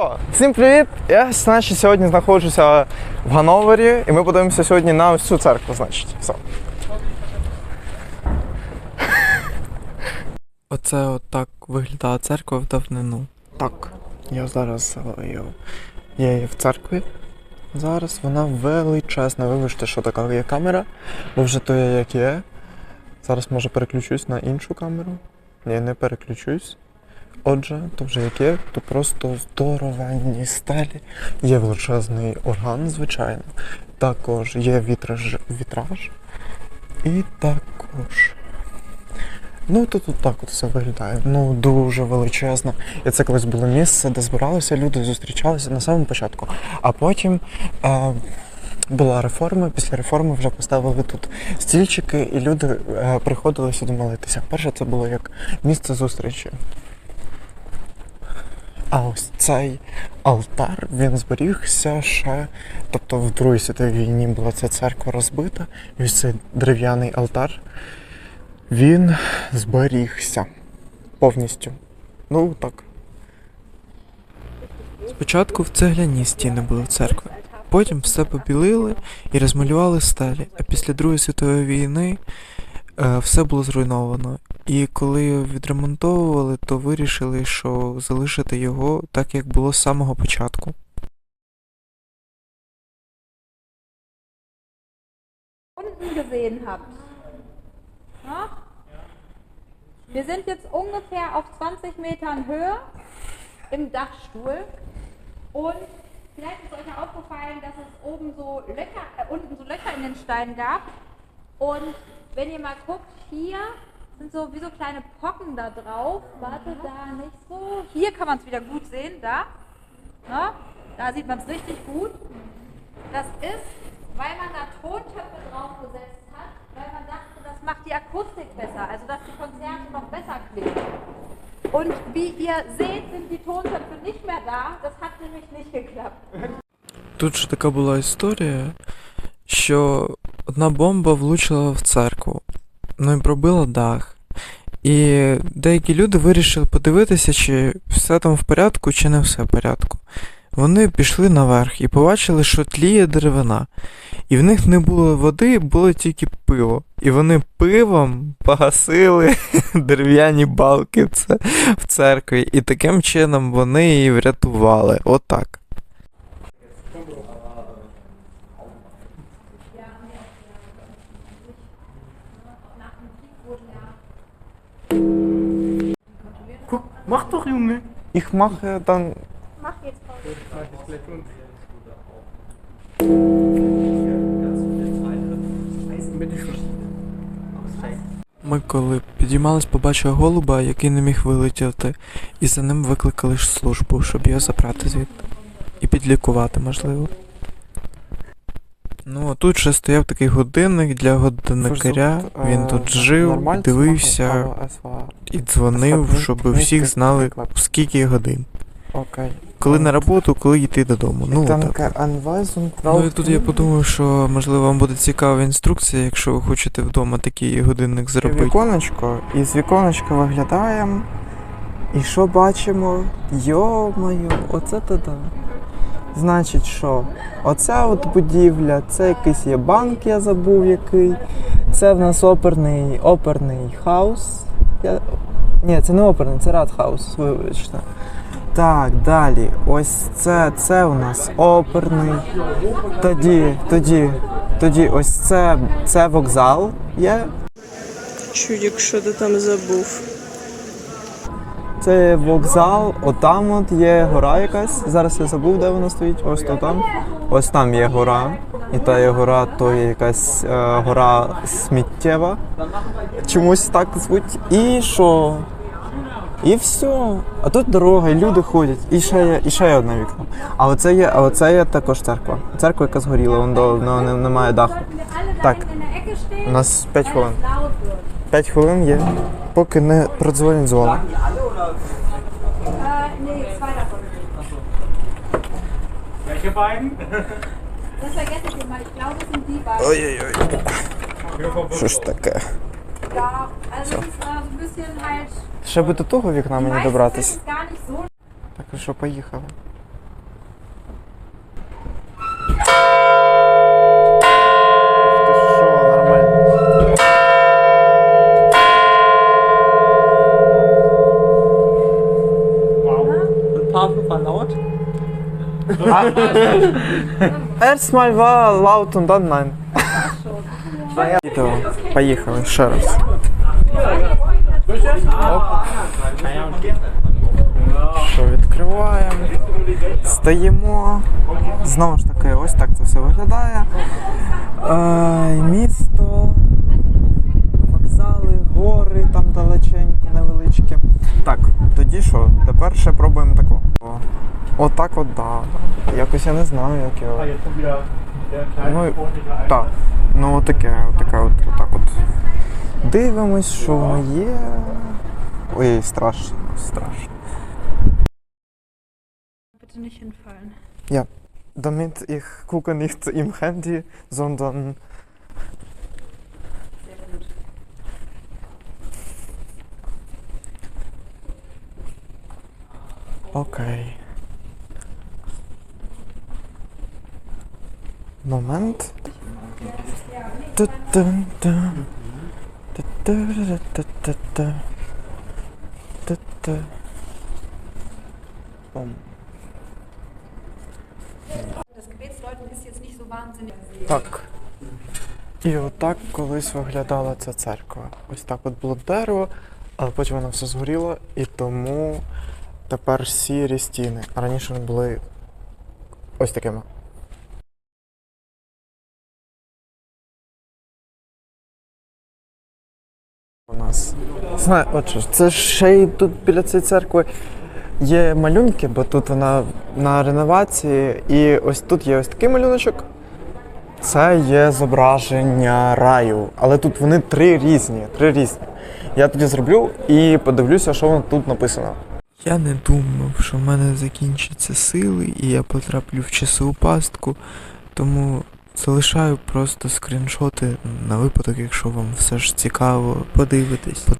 Що? Всім привіт! Я значить, сьогодні знаходжуся в Гановері, і ми подивимося сьогодні на ось цю церкву, значить. Все. Оце отак виглядала церква в давнину. Так, я зараз е, я, я є в церкві. Зараз вона величезна. Вибачте, що така є камера, бо вже то є як є. Зараз може переключусь на іншу камеру. Ні, не переключусь. Отже, то вже як є, то просто здоровенні стелі. Є величезний орган, звичайно. Також є вітраж, вітраж. І також. Ну, то тут так от все виглядає. Ну, дуже величезно. І це колись було місце, де збиралися люди, зустрічалися на самому початку. А потім е, була реформа. Після реформи вже поставили тут стільчики, і люди е, приходили сюди молитися. Перше це було як місце зустрічі. А ось цей алтар він зберігся ще. Тобто в Другій світовій війні була ця церква розбита, і ось цей дерев'яний алтар. Він зберігся повністю. Ну так. Спочатку в цегляні стіни були церкви, потім все побілили і розмалювали стелі. А після Другої світової війни е, все було зруйновано. І коли його відремонтовували, то вирішили, що залишити його так, як було з самого початку. Wir sind jetzt ungefähr auf 20 Metern Höhe im Dachstuhl und vielleicht ist euch aufgefallen, dass es oben so Löcher, äh, unten so Löcher in den Steinen gab und wenn ihr mal guckt, hier sind so wie so kleine Pocken da drauf. Warte, da nicht so. Hier kann man es wieder gut sehen, da. Ja? Da sieht man es richtig gut. Das ist, weil man da Tontöpfe draufgesetzt hat, weil man dachte, das macht die Akustik besser, also dass die Konzerte noch besser klingen. Und wie ihr seht, sind die Tontöpfe nicht mehr da. Das hat nämlich nicht geklappt. Тут же така була історія, що одна бомба влучила в церкву, ну і пробила дах. І деякі люди вирішили подивитися, чи все там в порядку, чи не все в порядку. Вони пішли наверх і побачили, що тліє деревина. І в них не було води, було тільки пиво. І вони пивом погасили дерев'яні балки в церкві. І таким чином вони її врятували. Отак. Guck, mach doch, Junge. Ich mache dann. Mach jetzt Pause. Ми коли підіймались, побачили голуба, який не міг вилетіти, і за ним викликали службу, щоб його забрати звідти. І підлікувати, можливо. Ну, а тут ще стояв такий годинник для годинникаря. Він тут жив, дивився і дзвонив, щоб всіх знали, скільки годин. Окей. Коли на роботу, коли йти додому. Ну, так. Ну і тут я подумав, що можливо вам буде цікава інструкція, якщо ви хочете вдома такий годинник зробити. Віконечко, і з віконечка виглядаємо. І що бачимо? Йо-моє, оце то да. Значить, що? Оця от будівля, це якийсь є банк, я забув який. Це в нас оперний, оперний хаус. Я... Ні, це не оперний, це радхаус, вибачте. Так, далі. Ось це, це у нас оперний. Тоді, тоді, тоді ось це, це вокзал є. Чудік, що ти там забув? Це вокзал, отам от є гора якась. Зараз я забув, де вона стоїть. Ось то там. Ось там є гора. І та є гора, то є якась е, гора сміттєва. Чомусь так звуть. І що? І все. А тут дорога, і люди ходять. І ще є, і ще є одне вікно. А оце є, а оце є також церква. Церква, яка згоріла, вон до не, немає даху. Так. У нас 5 хвилин. es 5 хвилин є, поки не продзвонять дзвони. Äh, nee, zwei davon. Welche beiden? Das vergesse ich immer. Ich glaube, es sind die beiden. Ой-ой-ой. Що ж таке? Ja, also es ist äh, ein bisschen halt. Ще би до того вікна мені добратися. Так, що, поїхали. Und dann nein. Відео. Поїхали ще раз. Що відкриваємо. Стаємо. Знову ж таки, ось так це все виглядає. Е, місто, вокзали, гори там далеченько, невеличкі. Так, тоді що? Тепер ще пробуємо таку. О, Отак от, да. Якось я не знаю, як його. Ah, Ну, Так. Ну, таке, таке от, отак от. Дивимось, що воно є. Ой, страшно, страшно. Hinfallen. Damit ich gucke nicht im Handy, sondern Окей. Момент. So wahnsinnig. Так. І отак колись виглядала ця церква. Ось так от було дерево, але потім воно все згоріло, і тому тепер сірі стіни. Раніше вони були ось такими. У нас. Знаю, от що ж, це ще й тут біля цієї церкви є малюнки, бо тут вона на реновації, і ось тут є ось такий малюночок. Це є зображення раю, але тут вони три різні. Три різні. Я тоді зроблю і подивлюся, що воно тут написано. Я не думав, що в мене закінчаться сили і я потраплю в часову пастку, тому залишаю просто скріншоти на випадок, якщо вам все ж цікаво подивитись.